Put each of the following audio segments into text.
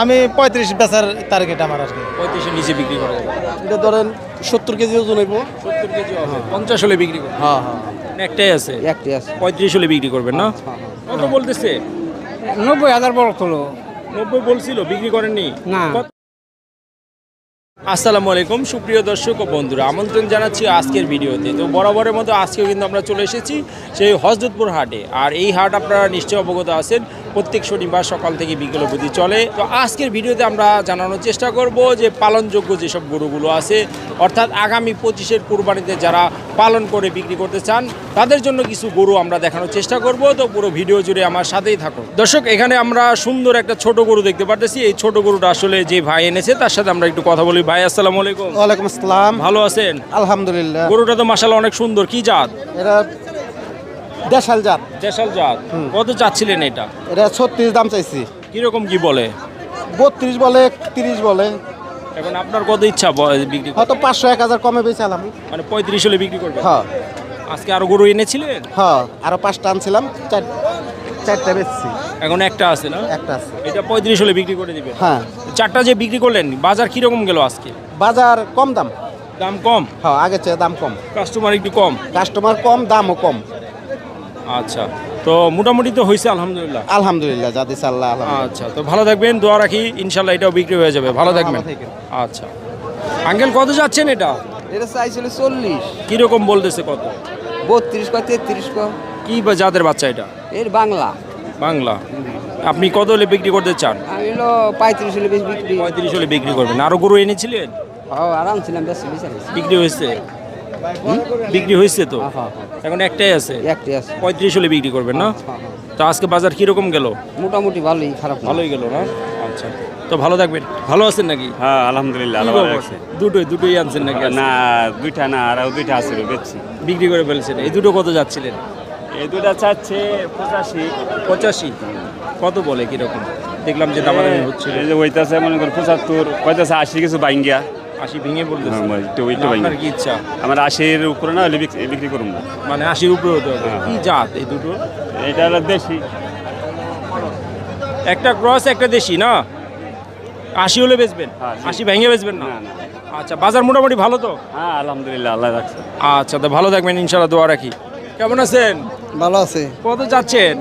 আমি পঁয়ত্রিশ বেচার টার্গেট আমার আর কি। পঁয়ত্রিশের নিচে বিক্রি করা যাবে এটা ধরেন সত্তর কেজি ওজন হইব। সত্তর কেজি পঞ্চাশ হলে বিক্রি করবেন। হ্যাঁ হ্যাঁ। একটাই আছে। একটাই আছে। পঁয়ত্রিশ হলে বিক্রি করবেন না? কত বলতেছে? নব্বই হাজার বড় তোলো নব্বই বলছিল বিক্রি করেননি? না। আসসালামু আলাইকুম সুপ্রিয় দর্শক ও বন্ধুরা আমন্ত্রণ জানাচ্ছি আজকের ভিডিওতে। তো বরাবরের মতো আজকেও কিন্তু আমরা চলে এসেছি সেই হজরতপুর হাটে। আর এই হাট আপনারা নিশ্চয়ই অবগত আছেন প্রত্যেক শনিবার সকাল থেকে বিকেল অবধি চলে। তো আজকের ভিডিওতে আমরা জানানোর চেষ্টা করব যে পালনযোগ্য যেসব গরুগুলো আছে অর্থাৎ আগামী পঁচিশের কুরবানিতে যারা পালন করে বিক্রি করতে চান তাদের জন্য কিছু গরু আমরা দেখানোর চেষ্টা করব। তো পুরো ভিডিও জুড়ে আমার সাথেই থাকুন। দর্শক এখানে আমরা সুন্দর একটা ছোট গরু দেখতে পারতেছি। এই ছোট গরুটা আসলে যে ভাই এনেছে তার সাথে আমরা একটু কথা বলি। ভাই আসসালামু আলাইকুম। ওয়ালাইকুম আসসালাম। ভালো আছেন? আলহামদুলিল্লাহ। গরুটা তো মাসাল অনেক সুন্দর। কি জাত? এটা দেশাল জাত। দেশাল জাত। কত চাচ্ছিলেন এটা? এটা ছত্রিশ দাম চাইছি। কীরকম কি বলে? বত্রিশ বলে তিরিশ বলে। এখন আপনার কত ইচ্ছা বিক্রি? হয়তো পাঁচশো এক হাজার কমে বেচালাম মানে পঁয়ত্রিশ হলে বিক্রি করবে হ্যাঁ। আজকে আরও গরু এনেছিলেন? হ্যাঁ আরও পাঁচটা আনছিলাম চার চারটা বেচছি। এখন একটা আছে না? একটা আছে। এটা পঁয়ত্রিশ হলে বিক্রি করে দিবেন? হ্যাঁ। চারটা যে বিক্রি করলেন বাজার কীরকম গেল আজকে? বাজার কম দাম। দাম কম? হ্যাঁ আগে চেয়ে দাম কম। কাস্টমার একটু কম? কাস্টমার কম দামও কম। আচ্ছা। তো মোটামুটি তো হয়েছে আলহামদুলিল্লাহ। আলহামদুলিল্লাহ যা দিছে আল্লাহ। আচ্ছা তো ভালো থাকবেন দোয়া রাখি ইনশাল্লাহ এটাও বিক্রি হয়ে যাবে। ভালো থাকবেন। আচ্ছা। আঙ্কেল কত যাচ্ছেন এটা? এটা চাইছিল চল্লিশ। কীরকম বলতেছে কত? বত্রিশ কয় তেত্রিশ কয়। কি বা জাতের বাচ্চা এটা? এর বাংলা। বাংলা। আপনি কত হলে বিক্রি করতে চান? আমি হলো পঁয়ত্রিশ হলে বিক্রি। পঁয়ত্রিশ হলে বিক্রি করবেন। আরও গরু এনেছিলেন? ও আরাম ছিলাম বিক্রি হয়েছে? বিক্রি হয়েছে তো। এখন একটাই আছে? একটি আছে। পঁয়ত্রিশ হলে বিক্রি করবেন না? হ্যাঁ, হ্যাঁ। তো আজকে বাজার কীরকম গেল? মোটামুটি ভালোই খারাপ ভালোই গেল না? আচ্ছা। তো ভালো থাকবেন। ভালো আছেন নাকি? হ্যাঁ আলহামদুলিল্লাহ ভালো? দুটোই দুটোই আনছেন নাকি? না দুইটা না আর দুইটা আছে বেচছি। বিক্রি করে ফেলছেন। এই দুটো কত যাচ্ছিলেন? এই দুইটা চাচ্ছে পঁচাশি। পঁচাশি? কত বলে কীরকম? দেখলাম যে দামাদামি হচ্ছিল এই যে ওইটাছে মনে কর পঁচাত্তর কয়তাছে আশি কিছু বাইঙ্গিয়া। আশি ভেঙে বলতেছে হ্যাঁ, একটু একটু আপনার কি ইচ্ছা? আমার আশির উপরে না হলে বিক্রি- করুন না মানে আশির উপরে হতে হবে। হ্যাঁ। কি জাত এই দুটো? এটা হলো দেশি। একটা ক্রস একটা দেশি না? আশি হলে বেচবেন? হ্যাঁ। আশি। ভেঙে বেচবেন না? আচ্ছা বাজার মোটামুটি ভালো তো? হ্যাঁ আলহামদুলিল্লাহ আল্লাহ রাখছে। আচ্ছা তো ভালো থাকবেন ইনশাল্লাহ দোয়া রাখি। কেমন আছেন? ভালো আছে। কত যাচ্ছেন?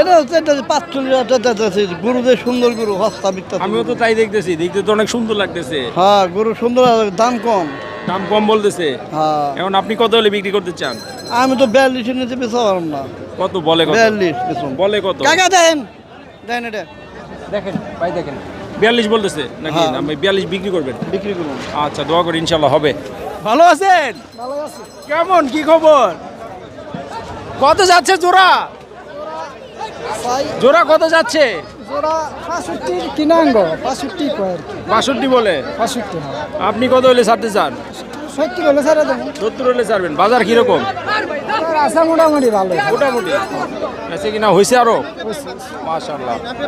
এটা হচ্ছে এটা পাঁচচল্লিশ সুন্দর গরু হস্তা বিত্তা আমিও তো তাই দেখতেছি দেখতে তো অনেক সুন্দর লাগতেছে। হ্যাঁ গরু সুন্দর দাম কম। দাম কম বলতেছে। হ্যাঁ। এখন আপনি কত হলে বিক্রি করতে চান? আমি তো বিয়াল্লিশ নিতে বেচা পারলাম না। কত বলে কত? বিয়াল্লিশ বলে কত? কাকা দেন। দেন এটা। দেখেন ভাই দেখেন। বিয়াল্লিশ বলতেছে নাকি? হ্যাঁ। আমি বিয়াল্লিশ বিক্রি করবেন? বিক্রি করুন। আচ্ছা দোয়া করি ইনশাল্লাহ হবে। ভালো আছেন? ভালো আছে কেমন কি খবর? কত যাচ্ছে জোড়া? জোড়া কত যাচ্ছে? জোড়া কিনাঙ্গ বলে? পাঁষট্টি আপনি কত হলে ছাড়তে চান? হলে সত্তর হলে ছাড়বেন। বাজার কীরকম? মোটামুটি ভালো মোটামুটি? কিনা? হয়েছে আরও?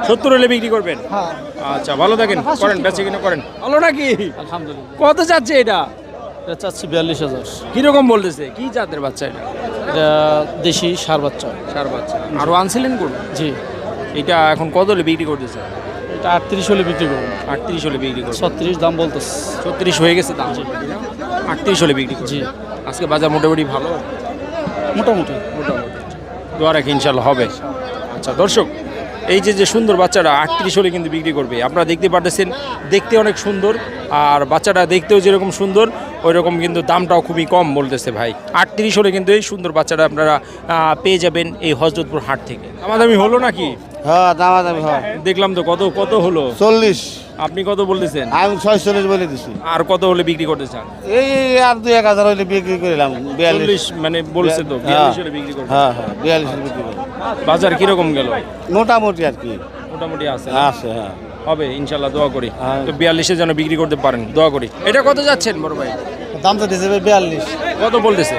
সত্তর হলে বিক্রি করবেন? হ্যাঁ। আচ্ছা ভালো থাকেন। করেন বেঁচে কিনা করেন। ভালো নাকি? আলহামদুলিল্লাহ। কত যাচ্ছে এটা? এটা চাচ্ছি বিয়াল্লিশ হাজার। কীরকম বলতেছে? কি জাতের বাচ্চা এটা? এটা দেশি সার বাচ্চা। সার বাচ্চা। আরও আনছিলেন কোন জি। এটা এখন কত হলে বিক্রি করতেছে? এটা আটত্রিশ হলে বিক্রি করুন আটত্রিশ হলে বিক্রি করবে। ছত্রিশ দাম বলতেছে। ছত্রিশ হয়ে গেছে দাম। আটত্রিশ হলে বিক্রি করবে। জি। আজকে বাজার মোটামুটি ভালো? মোটামুটি। মোটামুটি। দোয়া রাখি ইনশাল্লাহ হবে। আচ্ছা দর্শক এই যে যে সুন্দর বাচ্চাটা আটত্রিশ হলে কিন্তু বিক্রি করবে। আপনারা দেখতে পারতেছেন দেখতে অনেক সুন্দর। আর বাচ্চাটা দেখতেও যেরকম সুন্দর ওই রকম কিন্তু দামটাও খুবই কম বলতেছে ভাই। আটত্রিশ হলে কিন্তু এই সুন্দর বাচ্চাটা আপনারা পেয়ে যাবেন এই হজরতপুর হাট থেকে। দামাদামি হলো নাকি? হ্যাঁ দামা দামি হয়। দেখলাম তো কত কত হলো? চল্লিশ। আপনি কত বলতেছেন আমি ছয়চল্লিশ বলে দিছি। আর কত হলে বিক্রি করতে চান? এই আর দুই এক হাজার হলে বিক্রি করলাম বিয়াল্লিশ। মানে বলছে তো হ্যাঁ। বিয়াল্লিশ হলে বিক্রি করবে হ্যাঁ হ্যাঁ বিয়াল্লিশ বিক্রি করলাম বাজার কীরকম গেল? মোটামুটি আর কি। মোটামুটি আছে আছে হ্যাঁ। হবে ইনশাল্লাহ দোয়া করি। হ্যাঁ। তো বিয়াল্লিশে যেন বিক্রি করতে পারেন দোয়া করি। এটা কত যাচ্ছেন বড় ভাই? দাম তো দিয়েছে বিয়াল্লিশ। কত বলতেছে?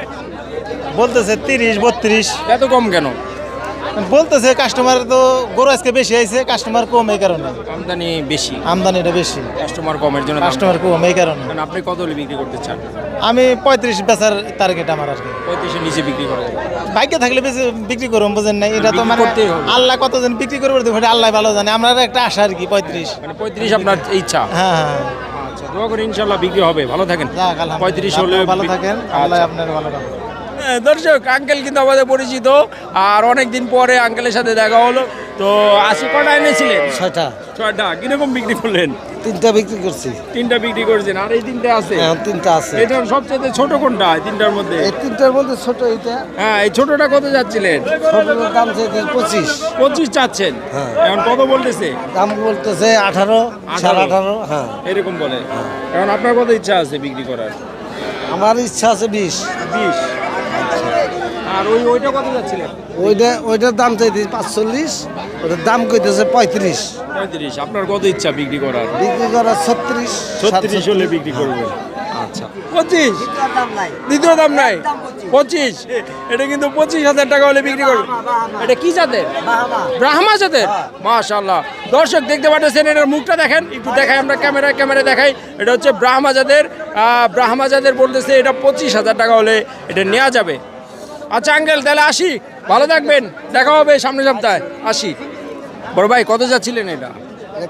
বলতেছে তিরিশ বত্রিশ। এত কম কেন? বলতেছে কাস্টমার তো গরু আজকে বেশি আইছে কাস্টমার কম এই কারণে। আমদানি বেশি। আমদানিটা বেশি। কাস্টমার কমের জন্য কাস্টমার কম এই কারণে। আপনি কত হলে বিক্রি করতে চান? আমি পঁয়ত্রিশ বেচার টার্গেট আমার আর কি। পঁয়ত্রিশের নিচে বিক্রি করা বাইকে থাকলে বেশি বিক্রি করুন বুঝেন না এটা তো মানে আল্লাহ কতজন বিক্রি করবে আল্লাহ ভালো জানে। আমরা একটা আশা আর কি পঁয়ত্রিশ। মানে পঁয়ত্রিশ আপনার ইচ্ছা। হ্যাঁ হ্যাঁ। আচ্ছা দোয়া করে ইনশাল্লাহ বিক্রি হবে। ভালো থাকেন। পঁয়ত্রিশ হলে ভালো থাকেন। আচ্ছা। আল্লাহ আপনার ভালো দর্শক আঙ্কেল কিন্তু আমাদের পরিচিত। আর অনেকদিন পরে আঙ্কেলের সাথে দেখা হলো। তো আশি কটা এনেছিলেন? ছয়টা। ছয়টা। কীরকম বিক্রি করলেন? তিনটা বিক্রি করছি। তিনটা বিক্রি করেছেন। আর এই তিনটা আছে? হ্যাঁ তিনটা আছে। এটা সবচেয়ে ছোট কোনটা এই তিনটার মধ্যে? এই তিনটার মধ্যে ছোট এইটা। হ্যাঁ এই ছোটটা কত যাচ্ছিলেন? ছোটটার দাম চাইছে পঁচিশ। পঁচিশ চাচ্ছেন। হ্যাঁ। এখন কত বলতেছে? দাম বলতেছে আঠারো সাড়ে আঠারো। হ্যাঁ। এরকম বলে। এখন আপনার কত ইচ্ছা আছে বিক্রি করার? আমার ইচ্ছা আছে বিশ। বিশ। আর ওই ওইটা কত যাচ্ছিলেন? ওইটা ওইটার দাম চাইতেছে পাঁচচল্লিশ। ওটার দাম কইতেছে পঁয়ত্রিশ। পঁয়ত্রিশ আপনার কত ইচ্ছা বিক্রি করার? বিক্রি করা ছত্রিশ। ছত্রিশ হলে বিক্রি করবেন। আচ্ছা। পঁচিশ? দ্বিতীয় দাম নাই। পঁচিশ? এটা কিন্তু পঁচিশ হাজার টাকা হলে বিক্রি করবে এটা কি জাতের? ব্রাহ্মা জাতের? মাশাল্লাহ দর্শক দেখতে পাচ্ছেন এটার মুখটা দেখেন। একটু দেখাই আমরা ক্যামেরায় ক্যামেরায় দেখাই। এটা হচ্ছে ব্রাহ্মা জাতের। ব্রাহ্মা জাতের বলতেছে এটা পঁচিশ হাজার টাকা হলে এটা নেওয়া যাবে। আচ্ছা আঙ্কেল তাহলে আসি। ভালো থাকবেন। দেখা হবে সামনের সপ্তাহে। আসি। বড় ভাই কত যাচ্ছিলেন এটা?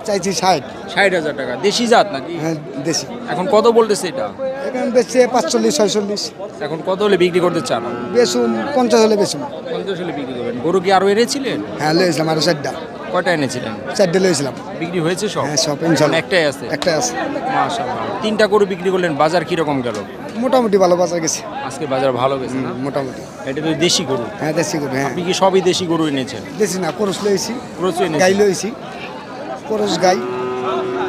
চাইছি ষাট। ষাট হাজার টাকা। দেশি জাত নাকি? হ্যাঁ দেশি। এখন কত বলতেছে এটা? এখানে বেচছে পাঁচচল্লিশ ছয়চল্লিশ। এখন কত হলে বিক্রি করতে চান? বেশুন পঞ্চাশ হলে বেশুন পঞ্চাশ হলে বিক্রি করবেন। গরু কি আরও এনেছিলেন? হ্যাঁ লইছিলাম আরও চারটা। কয়টা এনেছিলেন? চারটে লইছিলাম বিক্রি হয়েছে সব? হ্যাঁ সব ইনশাল্লাহ। একটাই আছে? একটা আছে। মাশাআল্লাহ। তিনটা গরু বিক্রি করলেন বাজার কীরকম গেল? মোটামুটি ভালো বাজার গেছে। আজকে বাজার ভালো গেছে না? মোটামুটি। এটা তো দেশি গরু। হ্যাঁ দেশি গরু হ্যাঁ। আপনি কি সবই দেশি গরু এনেছেন দেশি না করস লইছি প্রচুর গাই এনেছেন লইছি। করস গাই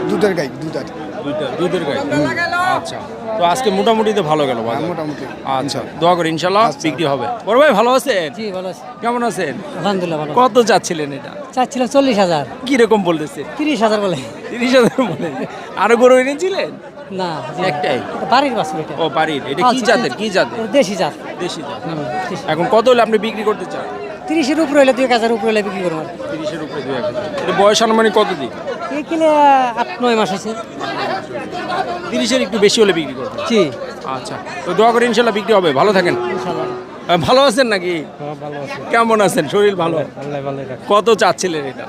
দুধের গাই দুধের। দুধের গাই। আচ্ছা। তো আজকে মোটামুটি তো ভালো গেল হ্যাঁ বাজার মোটামুটি। আচ্ছা দোয়া করে ইনশাল্লাহ বিক্রি হবে। বড় ভাই ভালো আছেন? জি ভালো আছি। কেমন আছেন? আলহামদুলিল্লাহ ভালো কত যাচ্ছিলেন এটা? চাচ্ছিলাম চল্লিশ হাজার। কীরকম বলতেছে? তিরিশ হাজার বলে। তিরিশ হাজার বলে। আরও গরু এনেছিলেন? না একটাই? বাড়ির বাছুর এটা। ও বাড়ির। এটা কি আচ্ছা, জাতের? কি জাতের? দেশি জাত। দেশি জাত। এখন কত হলে আপনি বিক্রি করতে চান? তিরিশের উপরে হলে দুই এক হাজার উপরে হলে বিক্রি করব। তিরিশের উপরে দুই এক হাজার। বয়স আনুমানিক কত দিন? এই কিনে আট নয় মাস আছে। তিরিশের একটু বেশি হলে বিক্রি জি। আচ্ছা তো দোয়া করে ইনশাল্লাহ বিক্রি হবে। ভালো থাকেন। ভালো আছেন নাকি? কেমন আছেন? শরীর ভালো? কত চাচ্ছিলেন এটা?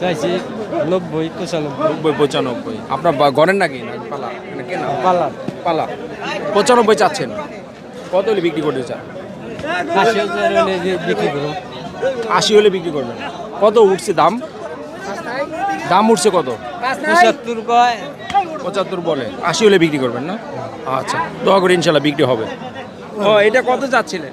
চাইছি নব্বই পঁচানব্বই। নব্বই পঁচানব্বই। আপনার ঘরের নাকি? না পালা। না? কেনা পালা। পঁচানব্বই চাচ্ছেন। কত হলে বিক্রি করতে চান? আশি হলে বিক্রি করব। আশি হলে বিক্রি করবেন। কত উঠছে দাম? দাম উঠছে কত? পঁচাত্তর কয় পঁচাত্তর বলে। আশি হলে বিক্রি করবেন না? আচ্ছা দোয়া করে ইনশাল্লাহ বিক্রি হবে। ও এটা কত চাচ্ছিলেন?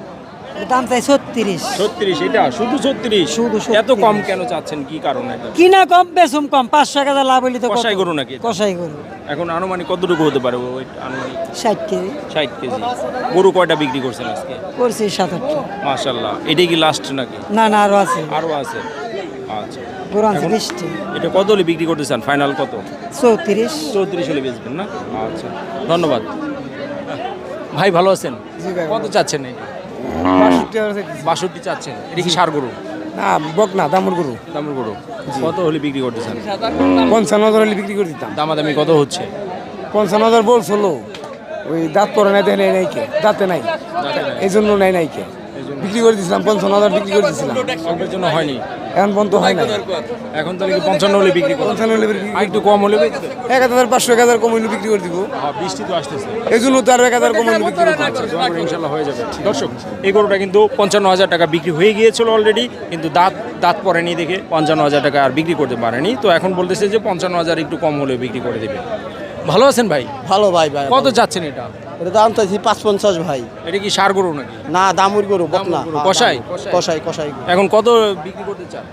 দাম চাই ছত্রিশ। ছত্রিশ এটা? শুধু ছত্রিশ? শুধু এত কম কেন চাচ্ছেন? কি কারণে? এটা কিনা কম বেসুম কম পাঁচশো এক হাজার লাভ হইলে তো? কষাই গরু নাকি? কষাই গরু। এখন আনুমানিক কতটুকু হতে পারে আনুমানিক? ষাট কেজি। ষাট কেজি। গরু কয়টা বিক্রি করছেন আজকে? করছি সাত আটটা। মাশাল্লাহ এটাই কি লাস্ট নাকি? না না আছে। আরও আছে? আচ্ছা। এটা কত হলে বিক্রি করতে চান? ফাইনাল কত? চৌত্রিশ। চৌত্রিশ হলে বেচবেন না? আচ্ছা। ধন্যবাদ। ভাই ভালো আছেন? কত চাচ্ছেন এটা বাষট্টি চাচ্ছেন। এটা কি সার গরু? না বক না দামুর গরু। দামুর গরু। কত হলে বিক্রি করতে চান পঞ্চান্ন হাজার হলে বিক্রি করে দিতাম। দামাদামি কত হচ্ছে? পঞ্চান্ন হাজার বলছিল। ওই দাঁত পরে নাই দেয় নাই নাইকে দাঁতে নাই। এই জন্য নাই নাই কে? বিক্রি করে দিয়েছিলাম পঞ্চান্ন হাজার বিক্রি করে দিয়েছিলাম। অল্পের জন্য হয়নি। এখন পর্যন্ত হয় নাই। এখন তাহলে কি পঞ্চান্ন হলে বিক্রি পঞ্চান্ন হলে বিক্রি একটু কম হলে এক হাজার পাঁচশো এক হাজার কম হইলে বিক্রি করে দিব। হ্যাঁ, বৃষ্টি তো আসতেছে। এই জন্য তো আরও এক হাজার কম হইলে বিক্রি করে দিব আচ্ছা, দোয়া করি ইনশাল্লাহ হয়ে যাবে। দর্শক এই গরুটা কিন্তু পঞ্চান্ন হাজার টাকা বিক্রি হয়ে গিয়েছিল অলরেডি কিন্তু দাঁত দাঁত পড়েনি দেখে পঞ্চান্ন হাজার টাকা আর বিক্রি করতে পারেনি। তো এখন বলতেছে যে পঞ্চান্ন হাজার একটু কম হলে বিক্রি করে দেবে। ভালো আছেন ভাই? ভালো ভাই ভাই। কত চাচ্ছেন এটা? এটা দাম চাইছি পাঁচ পঞ্চাশ ভাই। এটা কি সার গরু নাকি? না দামুর গরু বকনা। কষাই? কষাই কষাই এখন কত বিক্রি করতে চান?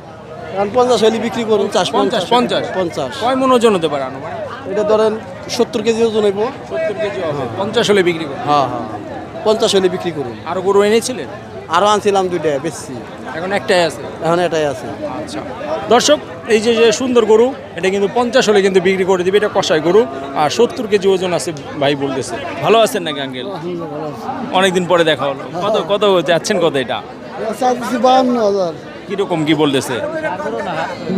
এখন পঞ্চাশ হলে বিক্রি করুন চাষ পঞ্চাশ পঞ্চাশ পঞ্চাশ। কয় মন ওজন হতে পারে এটা ধরেন সত্তর কেজি ওজন হইব। সত্তর কেজি হবে। পঞ্চাশ হলে বিক্রি করুন। হ্যাঁ হ্যাঁ। পঞ্চাশ হলে বিক্রি করুন। আর গরু এনেছিলেন? আরও আনছিলাম দুইটা বেশি এখন একটাই আছে? এখন এটাই আছে। আচ্ছা। দর্শক এই যে যে সুন্দর গরু এটা কিন্তু পঞ্চাশ হলে কিন্তু বিক্রি করে দিবে এটা কষাই গরু আর সত্তর কেজি ওজন আছে ভাই বলতেছে। ভালো আছেন নাকি আঙ্কেল? অনেকদিন পরে দেখা হলো। কত কত যাচ্ছেন কত এটা? বাহান্ন হাজার। কীরকম কি বলতেছে?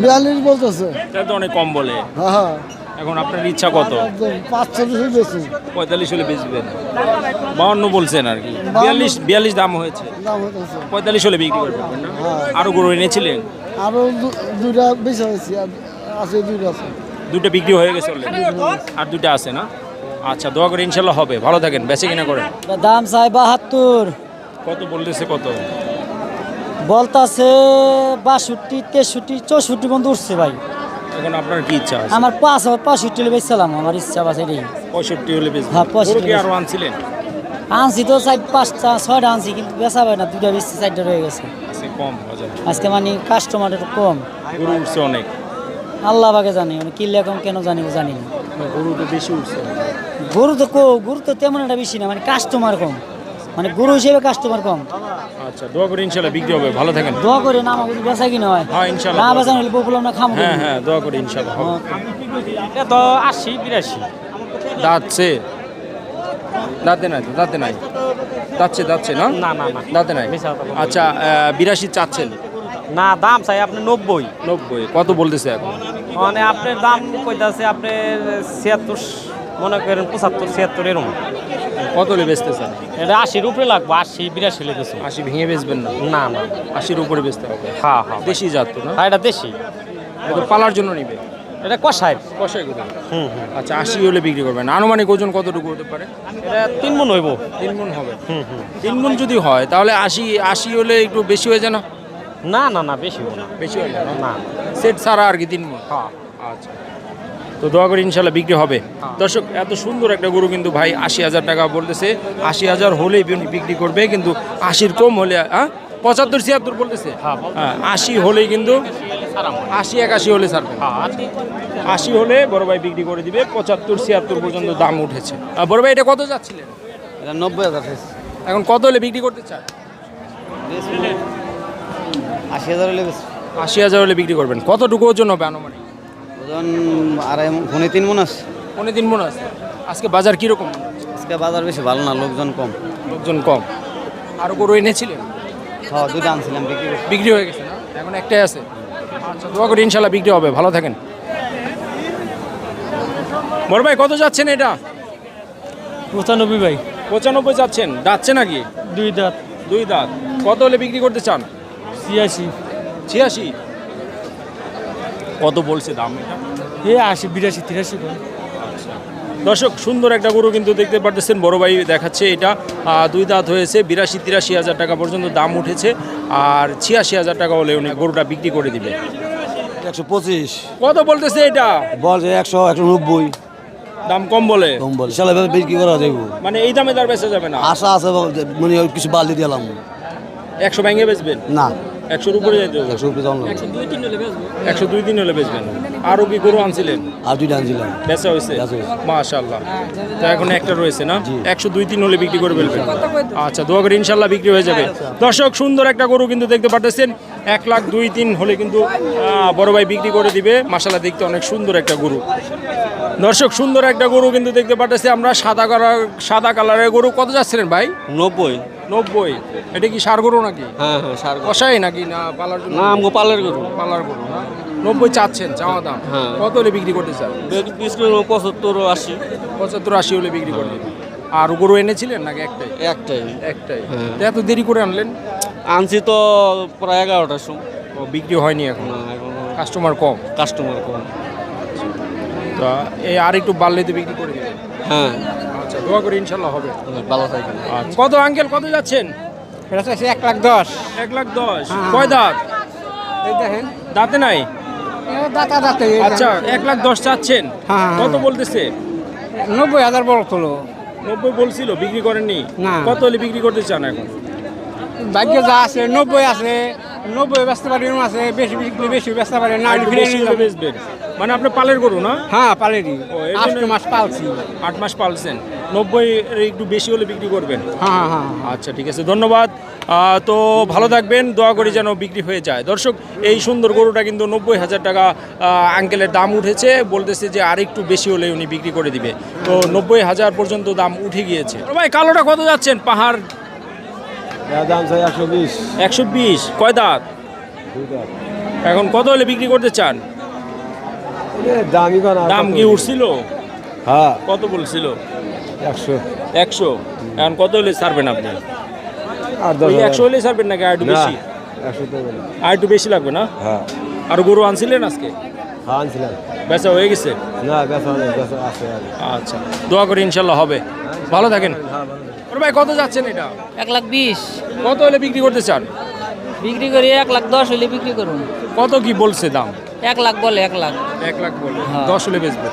বিয়াল্লিশ বলতেছে। এটা তো অনেক কম বলে। হ্যাঁ হ্যাঁ। এখন আপনার ইচ্ছা কত? পাঁচচল্লিশ বেশি। পঁয়তাল্লিশ হলে বেচবেন। বাউন্ন বলছেন আর কি। বিয়াল্লিশ বিয়াল্লিশ দাম হয়েছে। পঁয়তাল্লিশ হলে বিক্রি করবেন না? আরও গরু এনেছিলেন? আরও দুইটা বেশি হয়েছে আছে দুইটা আছে। দুটো বিক্রি হয়ে গেছে? আর দুটো আছে না? আচ্ছা দোয়া করে ইনশাল্লাহ হবে। ভালো থাকেন বেচে কিনা করেন। দাম চাই বাহাত্তর। কত বলতেছে কত? বলতাছে বাষট্টি তেষট্টি চৌষট্টি পর্যন্ত উঠছে ভাই। এখন আপনার কি ইচ্ছা আছে? আমার পাঁচ পঁয়ষট্টি হলে বেচছিলাম আমার ইচ্ছা আছে এটাই। পঁয়ষট্টি হলে বেচবেন। হ্যাঁ, 65 গরু কি বেচবো। আরও আনছিলেন? আনছি তো চার পাঁচটা ছয়টা আনছি কিন্তু বেচা হয় না দুটা বেশি চারটা রয়ে গেছে। কম আজকে মানে কাস্টমার একটু কম। গরু উঠছে অনেক। আল্লাহ বাকে জানি মানে কিনলে এখন কেন জানি জানি না। গরু তো বেশি উঠছে। গরু তো গরু তো তেমন একটা বেশি না মানে কাস্টমার কম। মানে গরু হিসেবে কাস্টমার কম। আচ্ছা দোয়া করে ইনশাল্লাহ বিক্রি হবে ভালো থাকেন। দোয়া করে না আমাকে বেচা কিনা হয়। হ্যাঁ ইনশাল্লাহ। না বেচা হলে বকুলাম না খামো হ্যাঁ হ্যাঁ দোয়া করে ইনশাল্লাহ। এটা তো আশি বিরাশি। দাঁতছে। দাঁতে নাই দাঁতে নাই। দাঁতছে দাঁতছে না? না না না। দাঁতে নাই। আচ্ছা বিরাশি চাচ্ছেন? না দাম চাই আপনি নব্বই। নব্বই কত বলতেছে এখন? মানে আপনার দাম কইতাছে আপনার ছিয়াত্তর মনে করেন পঁচাত্তর ছিয়াত্তর এরকম। কত হলে বেচতে চান? এটা আশির উপরে লাগবে আশি বিরাশি হলে আশি ভেঙে বেচবেন না? না না আশির উপরে বেচতে হবে। হ্যাঁ হ্যাঁ দেশি জাত তো না? হ্যাঁ এটা দেশি। এটা পালার জন্য নিবে। এটা কষাই কষাই কোথায় হুম হুম। আচ্ছা আশি হলে বিক্রি করবেন। আনুমানিক ওজন কতটুকু হতে পারে? এটা তিন মন হইব। তিন মন হবে। হুম হুম। তিন মন যদি হয় তাহলে আশি আশি হলে একটু বেশি হয়ে যায় না? না না না বেশি হইব না। বেশি হয়ে যায় না? না সেট ছাড়া আর কি তিন মন হ্যাঁ। আচ্ছা। তো দোয়া করে ইনশাল্লাহ বিক্রি হবে। দর্শক এত সুন্দর একটা গরু কিন্তু ভাই আশি হাজার টাকা বলতেছে। আশি হাজার হলেই বিক্রি করবে কিন্তু আশির কম হলে হ্যাঁ পঁচাত্তর ছিয়াত্তর বলতেছে। হ্যাঁ আশি হলেই কিন্তু আশি একাশি হলে ছাড়বে। আশি। হলে বড় ভাই বিক্রি করে দিবে পঁচাত্তর ছিয়াত্তর পর্যন্ত দাম উঠেছে। আর বড় ভাই এটা কত যাচ্ছিলেন? এটা নব্বই হাজার এখন কত হলে বিক্রি করতে চায় আশি হাজার হলে আশি হাজার হলে বিক্রি করবেন। কতটুকু ওজন হবে আনুমানিক? ওজন আড়াই ফোনে তিন মন আছে। দিন মনে আছে। আজকে বাজার কীরকম? আজকে বাজার বেশি ভালো না লোকজন কম। লোকজন কম। আরও গরু এনেছিলেন? হ্যাঁ দুটো আনছিলাম বিক্রি বিক্রি হয়ে গেছে এখন একটাই আছে। আচ্ছা দোয়া করি ইনশাল্লাহ বিক্রি হবে। ভালো থাকেন। বড় ভাই কত যাচ্ছেন এটা? পঁচানব্বই ভাই। পঁচানব্বই যাচ্ছেন। যাচ্ছে নাকি দুই দাঁত। দুই দাঁত। কত হলে বিক্রি করতে চান? ছিয়াশি। ছিয়াশি? কত বলছে দাম এটা? এ আশি বিরাশি তিরাশি দর্শক সুন্দর একটা গরু কিন্তু দেখতে পারতেছেন বড় ভাই দেখাচ্ছে এটা। দুই দাঁত হয়েছে বিরাশি তিরাশি হাজার টাকা পর্যন্ত দাম উঠেছে। আর ছিয়াশি হাজার টাকা হলে উনি গরুটা বিক্রি করে দিবে। একশো পঁচিশ। কত বলতেছে এটা? বল যে একশো একশো নব্বই। দাম কম বলে? কম বল। বিক্রি করা যাব। মানে এই দামে তার বেচা যাবে না? আশা আছে মানে কিছু বালি দিলাম একশো ব্যাঙ্গে বেচবেন? না। একশোর উপরে যেতে হবে। একশো রুপি দাম একশো দুই দিন হলে বেচবেন। আরও কি গরু আনছিলেন? আর দুইটা আনছিলাম। বেচা হয়েছে? বেচা হয়েছে। মাশাল্লাহ তো এখন একটা রয়েছে না? একশো দুই তিন হলে বিক্রি করে ফেলবেন। আচ্ছা দোয়া করে ইনশাল্লাহ বিক্রি হয়ে যাবে। দর্শক সুন্দর একটা গরু কিন্তু দেখতে পাচ্ছেন এক লাখ দুই তিন হলে কিন্তু আহ, বড় ভাই বিক্রি করে দিবে। মাসাল্লাহ দেখতে অনেক সুন্দর একটা গরু। দর্শক সুন্দর একটা গরু কিন্তু দেখতে পাচ্ছি আমরা। সাদা কালার সাদা কালারের গরু। কত যাচ্ছিলেন ভাই? নব্বই। নব্বই। এটা কি সার গরু নাকি? হ্যাঁ হ্যাঁ সার কষাই নাকি? না পালার না আমগো পালের গরু। পালার গরু না? নব্বই চাচ্ছেন চাওয়া দাম। হ্যাঁ। কত হলে বিক্রি করতে চান? পঁচাত্তর আশি। পঁচাত্তর আশি হলে বিক্রি করে দিবেন আর গরু এনেছিলেন নাকি একটাই? একটাই। একটাই। তো এত দেরি করে আনলেন? আনছি তো প্রায় এগারোটার সময়। বিক্রি হয়নি এখন? এখন কাস্টমার কম? কাস্টমার কম। তো এই আর একটু বাড়লে তো বিক্রি করে দিবেন। হ্যাঁ। আচ্ছা দোয়া করে ইনশাল্লাহ হবে। ভালো থাকেন আচ্ছা। কত আঙ্কেল কত যাচ্ছেন? এটা চাইছে এক লাখ দশ। এক লাখ দশ। কয় দাঁত? এই দেখেন। দাঁতে নাই? দাতা দাঁতে। আচ্ছা এক লাখ দশ চাচ্ছেন। হ্যাঁ, কত বলতেছে? নব্বই হাজার বড় তোলো নব্বই বলছিল বিক্রি করেননি? কত হলে বিক্রি করতে চান এখন? ভাগ্য যা আছে নব্বই আছে। নব্বই ব্যস্ত পারি আছে বেশি বিক্রি বেশি ব্যস্ত পারি না বেচবেন। মানে আপনি পালের গরু না? হ্যাঁ পালেরই। জন্য- মাস পালছি। আট মাস পালছেন। নব্বই একটু বেশি হলে বিক্রি করবেন? হ্যাঁ হ্যাঁ আচ্ছা ঠিক আছে ধন্যবাদ। তো ভালো থাকবেন দোয়া করি যেন বিক্রি হয়ে যায়। দর্শক এই সুন্দর গরুটা কিন্তু নব্বই হাজার টাকা আঙ্কেলের দাম উঠেছে বলতেছে যে আর একটু বেশি হলে উনি বিক্রি করে দিবে। তো নব্বই হাজার পর্যন্ত দাম উঠে গিয়েছে। ভাই কালোটা কত যাচ্ছেন? পাহাড়? দাম চাই একশো বিশ। একশো বিশ। কয় দাঁত? এখন কত হলে বিক্রি করতে চান? দাম কি উঠছিল? হ্যাঁ। কত বলছিল? একশো। একশো? এখন কত হলে ছাড়বেন আপনি? আর একশো হলে ছাড়বেন নাকি আর একটু বেশি? আর একটু বেশি লাগবে না? হ্যাঁ। আর গরু আনছিলেন আজকে? হ্যাঁ আনছিলাম। বেচা হয়ে গেছে? না বেচা আছে আচ্ছা দোয়া করি ইনশাল্লাহ হবে। ভালো থাকেন। ওর ভাই কত যাচ্ছেন এটা? এক লাখ বিশ। কত হলে বিক্রি করতে চান? বিক্রি করি এক লাখ দশ হলে বিক্রি করুন। কত কি বলছে দাম? এক লাখ বলে এক লাখ। এক লাখ বলে। দশ হলে বেচবেন।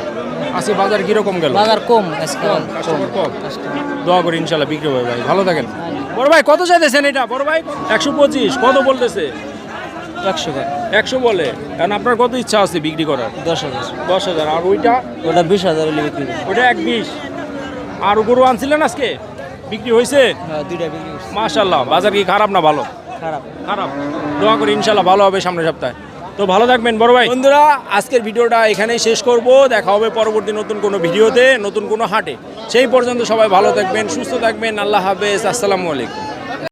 আজকে বাজার কীরকম গেল? বাজার কম আজকে কাস্টমার কম দোয়া করি ইনশাল্লাহ বিক্রি হবে ভাই। ভালো থাকেন। বড় ভাই কত চাইতেছেন এটা? বড় ভাই একশো পঁচিশ। কত বলতেছে? একশো একশো বলে। কারণ আপনার কত ইচ্ছা আছে বিক্রি করার? দশ হাজার। দশ হাজার। আর ওইটা? ওটা বিশ হাজার হলে বিক্রি ওইটা এক বিশ। আর গরু আনছিলেন আজকে? বিক্রি হয়েছে? হ্যাঁ দুইটা বিক্রি মাশাল্লাহ। বাজার কি খারাপ না ভালো? খারাপ। খারাপ। দোয়া করি ইনশাল্লাহ ভালো হবে সামনের সপ্তাহে। তো ভালো থাকবেন, বড় ভাই। বন্ধুরা, আজকের ভিডিওটা এখানেই শেষ করব। দেখা হবে পরবর্তী নতুন কোনো ভিডিওতে, নতুন কোনো হাটে। সেই পর্যন্ত সবাই ভালো থাকবেন, সুস্থ থাকবেন। আল্লাহ হাফেজ, আসসালামু আলাইকুম।